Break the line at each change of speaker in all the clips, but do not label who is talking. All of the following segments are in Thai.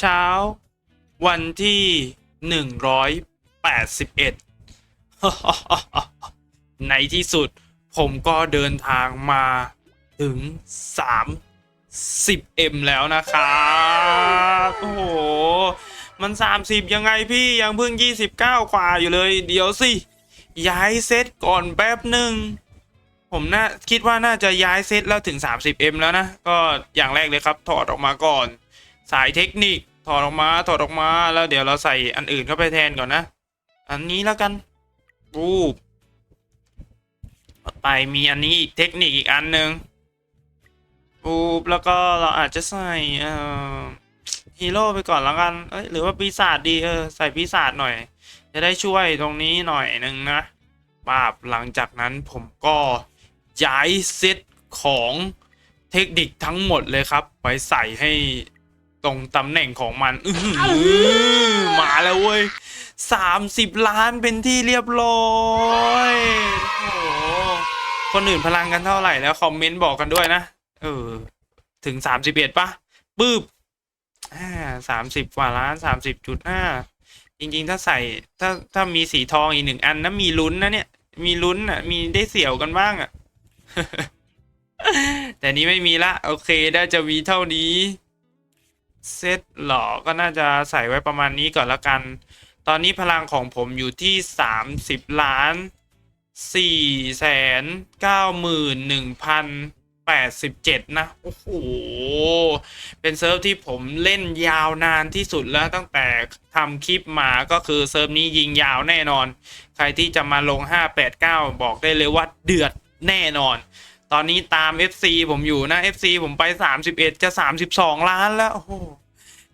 เช้า วันที่หนึ่งร้อยแปดสิบเอ็ดในที่สุดผมก็เดินทางมาถึง 30M แล้วนะครับ โอ้โห มัน 30 ยังไงพี่ยังเพิ่ง 29 กว่าอยู่เลย เดี๋ยวสิ ย้ายเซตก่อนแป๊บหนึ่งผมน่าคิดว่าน่าจะย้ายเซตแล้วถึง 30M แล้วนะ ก็อย่างแรกเลยครับ ถอดออกมาก่อน สายเทคนิค ถอดออกมาถอดออกมาแล้วเดี๋ยวเราใส่อันอื่นเข้าไปแทนก่อนนะ อันนี้แล้วกันรูปไปมีอันนี้อีกเทคนิคอีกอันหนึ่งรูปแล้วก็เราอาจจะใส่เอ่อฮีโร่ไปก่อนแล้วกันเอ้ยหรือว่าปีศาจดีเออใส่ปีศาจหน่อย จะได้ช่วยตรงนี้หน่อยหนึ่งนะปาบหลังจากนั้นผมก็ย้ายเซตของเทคนิคทั้งหมดเลยครับ ไปใส่ให้ ตรงตำแหน่งของมันอื้อหือมาแล้วเว้ยสามสิบล้านเป็นที่เรียบร้อยโอ้โหคนอื่นพลังกันเท่าไหร่แล้วคอมเมนต์บอกกันด้วยนะ เออ ถึงสามสิบเอ็ดปะปื๊บอ่าสามสิบกว่าล้านสามสิบจุดห้าจริง ๆ ถ้าใส่ถ้าถ้ามีสีทองอีกหนึ่งอันนะมีลุ้นนะเนี่ย มีลุ้นอะ มีได้เสี่ยวกันบ้างอะ แต่นี้ไม่มีละ โอเคน่าจะมีเท่านี้ เซตหรอก็น่าจะใส่ไว้ประมาณนี้ก่อนละกัน ตอนนี้พลังของผมอยู่ที่ 30 ล้าน4แสน9หมื่น1พัน87นะ โอ้โห เป็นเซิร์ฟที่ผมเล่นยาวนานที่สุดแล้วตั้งแต่ทำคลิปมาก็คือเซิร์ฟนี้ยิงยาวแน่นอน ใครที่จะมาลง 589 บอกได้เลยว่าเดือดแน่นอน ตอนนี้ตาม FC ผมอยู่นะ FC ผมไป 31 จะ 32 ล้านแล้ว โอ้โห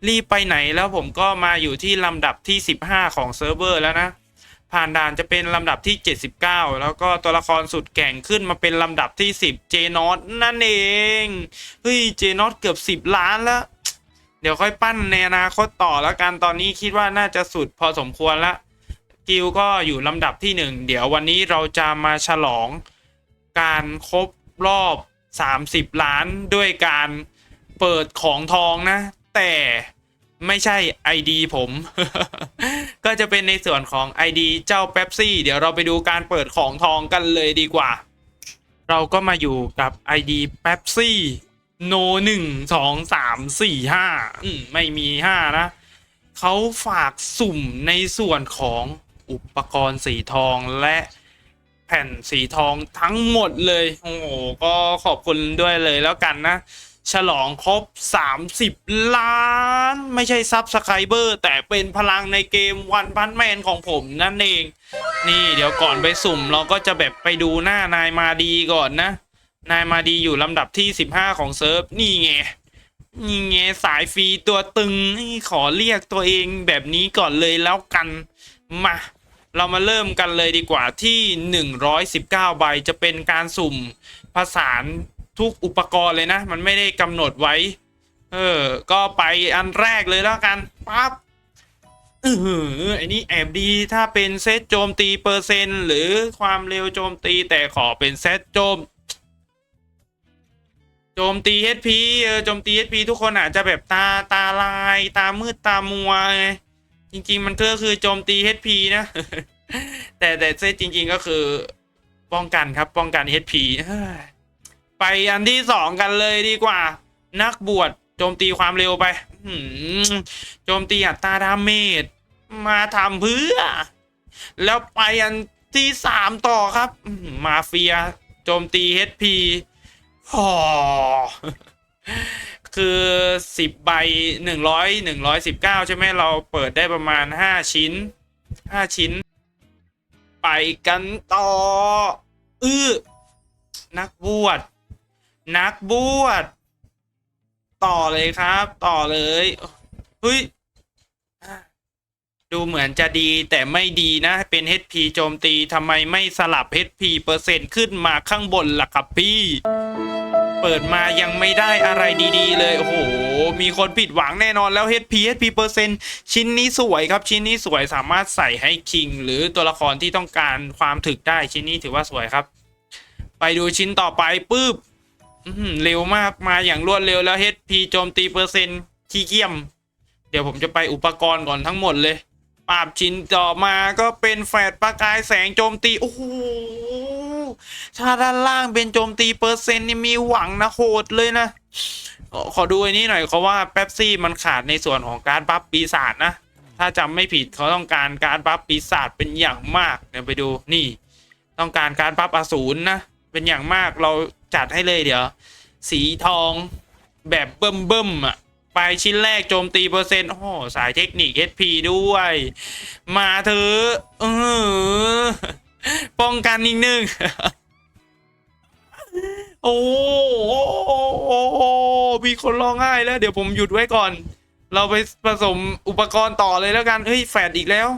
รีบไปไหนแล้วผมก็มาอยู่ที่ลำดับที่ 15 ของเซิร์ฟเวอร์แล้วนะ ผ่านด่านจะเป็นลำดับที่ 79 แล้วก็ตัวละครสุดแก่งขึ้นมาเป็นลำดับที่ 10 เจนอตนั่นเอง เฮ้ย เจนอตเกือบ 10 ล้านแล้ว เดี๋ยวค่อยปั้นในอนาคตต่อแล้วกัน ตอนนี้คิดว่าน่าจะสุดพอสมควรละ กิลก็อยู่ลำดับที่ 1 เดี๋ยววันนี้เราจะมาฉลองการครบ รอบ 30 ล้านด้วยการเปิดของทองนะ แต่ไม่ใช่ ID ผม ก็จะเป็นในส่วนของ ID เจ้าเป๊ปซี่ เดี๋ยวเราไปดูการเปิดของทองกันเลยดีกว่า เราก็มาอยู่กับ ID เป๊ปซี่โนหนึ่งสองสามสี่ห้าไม่มีห้านะ เขาฝากสุ่มในส่วนของอุปกรณ์สีทองและ แผ่นสีทองทั้งหมดเลย โอ้โหก็ขอบคุณด้วยเลยแล้วกันนะ ฉลองครบ 30 ล้าน ไม่ใช่ซับสไครเบอร์ แต่เป็นพลังในเกมวันพันแมนของผมนั่นเอง นี่เดี๋ยวก่อนไปสุ่มเราก็จะแบบไปดูหน้านายมาดีก่อนนะ นายมาดีอยู่ลำดับที่ 15 ของเซิร์ฟ นี่ไงนี่ไงสายฟรีตัวตึงนี่ขอเรียกตัวเองแบบนี้ก่อนเลยแล้วกันมา เรามาเริ่มกันเลยดีกว่าที่ 119 ใบจะเป็นการสุ่มผสานทุกอุปกรณ์เลยนะ มันไม่ได้กำหนดไว้ เออ ก็ไปอันแรกเลยแล้วกันปั๊บเออไอ้นี่แอบดีถ้าเป็นเซตโจมตีเปอร์เซ็นต์หรือความเร็วโจมตีแต่ขอเป็นเซตโจม โจมตี HP เออโจมตี HP ทุกคนอาจจะแบบตาตาลาย ตามืดตามัวไง จริง ๆ มันก็คือโจมตี HP นะ แต่แต่เซตจริง ๆก็คือป้องกันครับป้องกัน HP ไปอันที่สองกันเลยดีกว่า นักบวชโจมตีความเร็วไปโจมตีอัตราดาเมจมาทำเพื่อ แล้วไปอันที่สามต่อครับ มาเฟีย โจมตี HP พอ คือสิบใบหนึ่งร้อยหนึ่งร้อยสิบเก้าใช่ไหมเราเปิดได้ประมาณห้าชิ้นห้าชิ้น ไปกันต่ออื้อนักบวชนักบวชต่อเลยครับ ต่อเลยเฮ้ยดูเหมือนจะดีแต่ไม่ดีนะ เป็น HP โจมตีทำไมไม่สลับ HP เปอร์เซ็นต์ขึ้นมาข้างบนล่ะครับพี่ เปิดมายังไม่ได้อะไรดีๆ เลย โอ้โห มีคนผิดหวังแน่นอนแล้ว HP HP เปอร์เซ็นต์ชิ้นนี้สวยครับ ชิ้นนี้สวยสามารถใส่ให้คิง หรือตัวละครที่ต้องการความถึกได้ชิ้นนี้ถือว่าสวยครับ ไปดูชิ้นต่อไปปุ๊บเร็วมากมาอย่างรวดเร็วแล้ว HP โจมตีเปอร์เซ็นต์ขี้เกียม เดี๋ยวผมจะไปอุปกรณ์ก่อนทั้งหมดเลยปราบชิ้นต่อมาก็เป็นแฟดประกายแสงโจมตี โอ้โห ถ้าด้านล่างเป็นโจมตีเปอร์เซ็นต์นี่มีหวังนะโหดเลยนะ ขอดูไอันนี้หน่อยเขาว่าแป๊บซี่มันขาดในส่วนของการบัฟปีศาจนะ ถ้าจำไม่ผิดเขาต้องการการบัฟปีศาจเป็นอย่างมากเดี๋ยวไปดูนี่ ต้องการการบัฟอสูรนะ เป็นอย่างมากเราจัดให้เลยเดี๋ยว สีทองแบบเบิ่มเบิ่มๆอะไปชิ้นแรกโจมตีเปอร์เซ็นต์โอ้สายเทคนิค HP ด้วย มาเถอะเออ ป้องกันอีกหนึ่งโอ้โหมีคนร้องไห้แล้ว เดี๋ยวผมหยุดไว้ก่อน เราไปผสมอุปกรณ์ต่อเลยแล้วกันเฮ้ยแฟดอีกแล้ว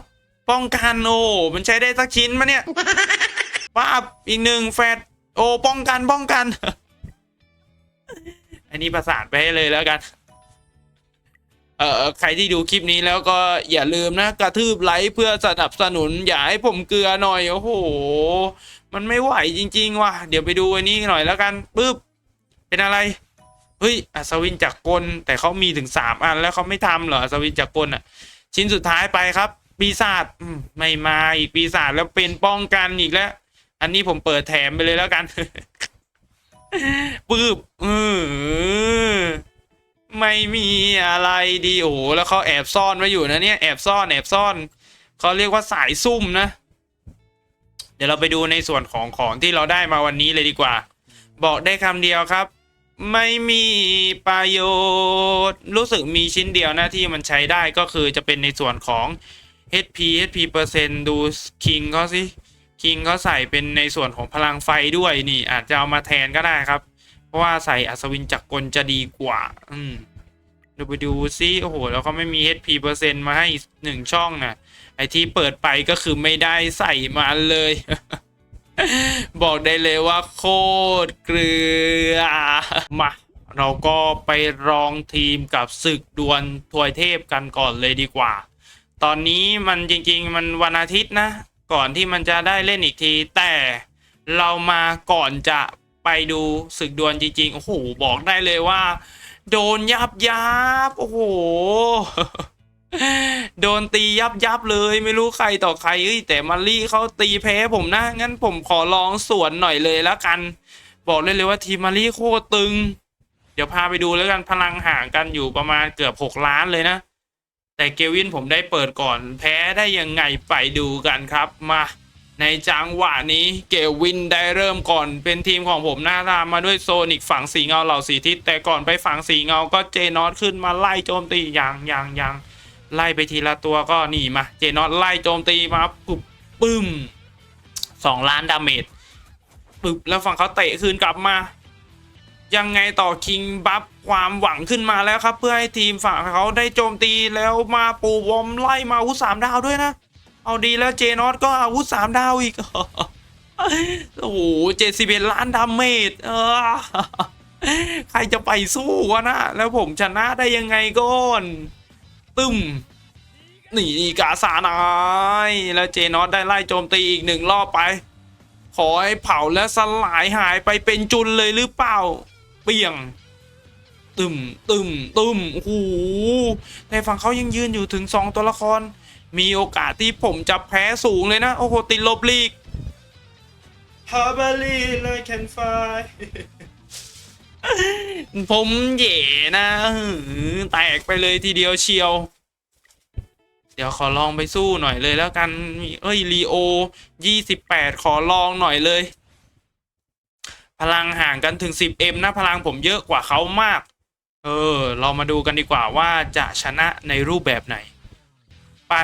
ป้องกันโอ้มันใช้ได้สักชิ้นมะเนี่ยป้าบอีกหนึ่งแฟดโอ้ป้องกันป้องกัน อันนี้ประสานไปให้เลยแล้วกัน เอ่อใครที่ดูคลิปนี้แล้วก็อย่าลืมนะกระทืบไลค์เพื่อสนับสนุนอย่าให้ผมเกลือหน่อยโอ้โห มันไม่ไหวจริง ๆ ว่ะ เดี๋ยวไปดูอันนี้หน่อยแล้วกันปึ๊บเป็นอะไรเฮ้ยอัศวินจักรกลแต่เขามีถึงสามอันแล้วเขาไม่ทำเหรออัศวินจักรกลอะ ชิ้นสุดท้ายไปครับ ปีศาจไม่มาอีกปีศาจแล้วเป็นป้องกันอีกแล้ว อันนี้ผมเปิดแถมไปเลยแล้วกันปึ๊บเออ ไม่มีอะไรดีโอ้แล้วเขาแอบซ่อนไว้อยู่นะเนี่ยแอบซ่อนแอบซ่อนเขาเรียกว่าสายซุ่มนะ เดี๋ยวเราไปดูในส่วนของของที่เราได้มาวันนี้เลยดีกว่า บอกได้คำเดียวครับ ไม่มีประโยชน์ รู้สึกมีชิ้นเดียวนะที่มันใช้ได้ก็คือจะเป็นในส่วนของ HP HP เปอร์เซ็นต์ดูคิงเขาสิคิงเขาใส่เป็นในส่วนของพลังไฟด้วยนี่ อาจจะเอามาแทนก็ได้ครับ เพราะว่าใส่อัศวินจักรกลจะดีกว่า อืมเดี๋ยวไปดูซิโอ้โห แล้วเขาไม่มี HP เปอร์เซ็นต์มาให้หนึ่งช่องนะไอที่เปิดไปก็คือไม่ได้ใส่มาเลย บอกได้เลยว่าโคตรเกลือ มาเราก็ไปลองทีมกับศึกดวลถวยเทพกันก่อนเลยดีกว่า ตอนนี้มันจริงๆ มันวันอาทิตย์นะ ก่อนที่มันจะได้เล่นอีกที แต่เรามาก่อนจะ ไปดูศึกดวลจริงๆ โอ้โห บอกได้เลยว่า โดนยับยับ โอ้โห โดนตียับยับเลย ไม่รู้ใครต่อใครเอ้ยแต่มารี่เขาตีแพ้ผมนะ งั้นผมขอลองสวนหน่อยเลยแล้วกัน บอกเลยเลยว่าทีมมารี่โคตรตึง เดี๋ยวพาไปดูแล้วกันพลังห่างกันอยู่ประมาณเกือบหกล้านเลยนะ แต่เกวินผมได้เปิดก่อนแพ้ได้ยังไงไปดูกันครับมา ในจังหวะนี้เกวินได้เริ่มก่อนเป็นทีมของผมหน้าตามมาด้วยโซนิกฝั่งสีเงาเหล่าสีทิศแต่ก่อนไปฝั่งสีเงาก็เจนอตขึ้นมาไล่โจมตีอย่างอย่างอย่างไล่ไปทีละตัวก็หนีมา เจนอตไล่โจมตีมาปุ๊บปึ้มสองล้านดาเมจปึ๊บแล้วฝั่งเขาเตะคืนกลับมา ยังไงต่อคิงบัฟความหวังขึ้นมาแล้วครับ เพื่อให้ทีมฝั่งเขาได้โจมตีแล้วมาปูวอมไล่มาอุสามดาวด้วยนะ เอาดีแล้วเจนอตก็อาวุธสามดาวอีก โอ้โหเจ็ดสิบเอ็ดล้านดาเมจเออใครจะไปสู้วะนะ แล้วผมชนะได้ยังไงก่อน ตึมหนีกาสานายแล้วเจนอตได้ไล่โจมตีอีกหนึ่งรอบไป ขอให้เผาและสลายหายไปเป็นจุนเลยหรือเปล่า เปี่ยง ตึมตึมตึมโอ้โหแต่ฝั่งเขายังยืนอยู่ถึงสองตัวละคร มีโอกาสที่ผมจะแพ้สูงเลยนะ โอ้โห ติดลบลีกฮาบารีเลยแคนไฟผมเหย่นะหือแตกไปเลยทีเดียวเชียว เดี๋ยวขอลองไปสู้หน่อยเลยแล้วกันมีเอ้ยลีโอยี่สิบแปดขอลองหน่อยเลย พลังห่างกันถึงสิบเอ็มนะ พลังผมเยอะกว่าเขามาก เออ เรามาดูกันดีกว่าว่าจะชนะในรูปแบบไหน ไป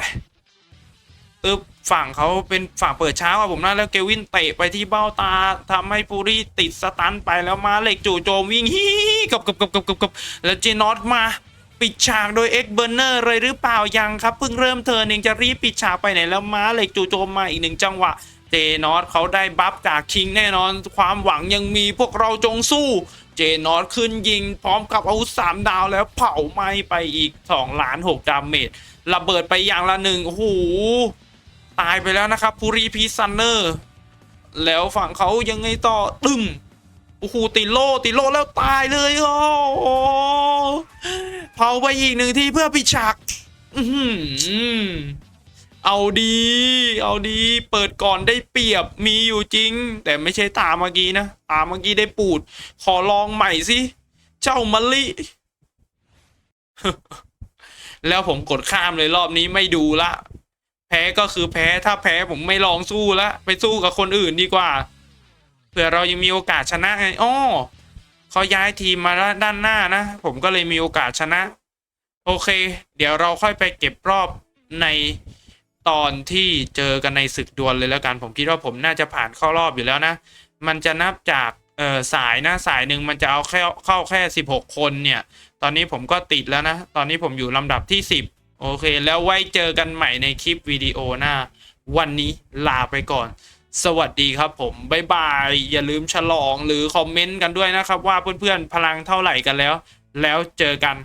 ตึ๊บฝั่งเขาเป็นฝั่งเปิดช้ากว่าผมนะแล้วเกวินเตะไปที่เบ้าตาทำให้ปูรี่ติดสตันไปแล้วมาเหล็กจู่โจมวิ่งฮีกับกับกับกับกับกับแล้วเจนอตมาปิดฉากโดยเอ็กเบอร์เนอร์เลยหรือเปล่ายังครับเพิ่งเริ่มเทิร์นเองจะรีบปิดฉากไปไหนแล้วม้าเหล็กจู่โจมมาอีกหนึ่งจังหวะ เจนอตเขาได้บัฟจากคิงแน่นอน ความหวังยังมีพวกเราจงสู้ เจนอตขึ้นยิง พร้อมกับอาวุธสามดาวแล้วเผาไหม้ไปอีก2ล้าน6ดาเมจระเบิดไปอย่างละหนึ่งโอ้โหตายไปแล้วนะครับพูรีพีซันเนอร์ แล้วฝั่งเขายังไงต่อตึมโอ้โหติโลติโลแล้วตายเลยโอ้โหเผาไปอีกหนึ่งที่เพื่อปิดฉากอื้อหือ เอาดี เอาดี เปิดก่อนได้เปรียบมีอยู่จริง แต่ไม่ใช่ตามเมื่อกี้นะ ตามเมื่อกี้ได้ปูด ขอลองใหม่สิ เจ้ามะลิ แล้วผมกดข้ามเลยรอบนี้ไม่ดูละ แพ้ก็คือแพ้ ถ้าแพ้ผมไม่ลองสู้ละ ไปสู้กับคนอื่นดีกว่า เผื่อเรายังมีโอกาสชนะไงอ้อเขาย้ายทีมมาด้านหน้านะ ผมก็เลยมีโอกาสชนะ โอเค เดี๋ยวเราค่อยไปเก็บรอบใน ตอนที่เจอกันในศึกดวลเลยแล้วกัน ผมคิดว่าผมน่าจะผ่านเข้ารอบอยู่แล้วนะ มันจะนับจากเออสายนะสายหนึ่งมันจะเอาแค่เข้าแค่สิบหกคนเนี่ย ตอนนี้ผมก็ติดแล้วนะ ตอนนี้ผมอยู่ลำดับที่สิบโอเค แล้วไว้เจอกันใหม่ในคลิปวิดีโอหน้า วันนี้ลาไปก่อน สวัสดีครับผม บ๊ายบาย อย่าลืมฉลองหรือคอมเมนต์กันด้วยนะครับ ว่าเพื่อนๆพลังเท่าไหร่กันแล้ว แล้วเจอกัน